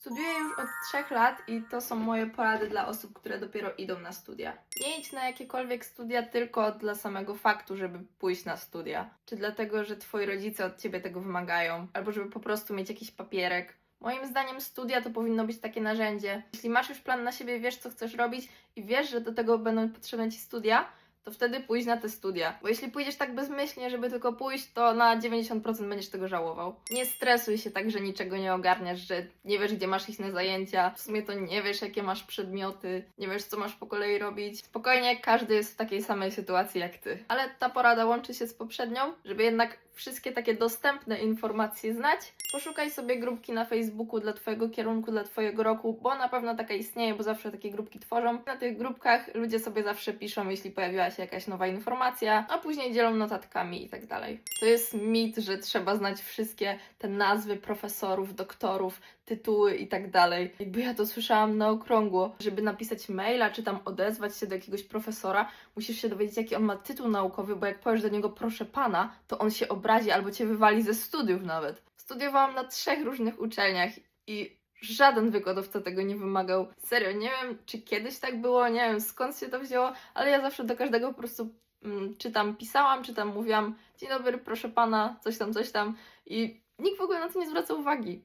Studiuję już od trzech lat i to są moje porady dla osób, które dopiero idą na studia. Nie idź na jakiekolwiek studia tylko dla samego faktu, żeby pójść na studia, czy dlatego, że twoi rodzice od ciebie tego wymagają, albo żeby po prostu mieć jakiś papierek. Moim zdaniem studia to powinno być takie narzędzie. Jeśli masz już plan na siebie, wiesz co chcesz robić i wiesz, że do tego będą potrzebne ci studia, to wtedy pójdź na te studia. Bo jeśli pójdziesz tak bezmyślnie, żeby tylko pójść, to na 90% będziesz tego żałował. Nie stresuj się tak, że niczego nie ogarniasz, że nie wiesz, gdzie masz iść na zajęcia, w sumie to nie wiesz, jakie masz przedmioty, nie wiesz, co masz po kolei robić. Spokojnie, każdy jest w takiej samej sytuacji jak ty. Ale ta porada łączy się z poprzednią, żeby jednak wszystkie takie dostępne informacje znać. Poszukaj sobie grupki na Facebooku dla Twojego kierunku, dla Twojego roku, bo na pewno taka istnieje, bo zawsze takie grupki tworzą. Na tych grupkach ludzie sobie zawsze piszą, jeśli pojawiła się jakaś nowa informacja, a później dzielą notatkami i tak dalej. To jest mit, że trzeba znać wszystkie te nazwy profesorów, doktorów, tytuły i tak dalej. Jakby ja to słyszałam na okrągło, żeby napisać maila, czy tam odezwać się do jakiegoś profesora, musisz się dowiedzieć, jaki on ma tytuł naukowy, bo jak powiesz do niego proszę pana, to on się obrazi albo cię wywali ze studiów nawet. Studiowałam na trzech różnych uczelniach i żaden wykładowca tego nie wymagał. Serio, nie wiem, czy kiedyś tak było, nie wiem skąd się to wzięło, ale ja zawsze do każdego po prostu mm, czy tam pisałam, czy tam mówiłam dzień dobry, proszę pana, coś tam, coś tam i nikt w ogóle na to nie zwraca uwagi.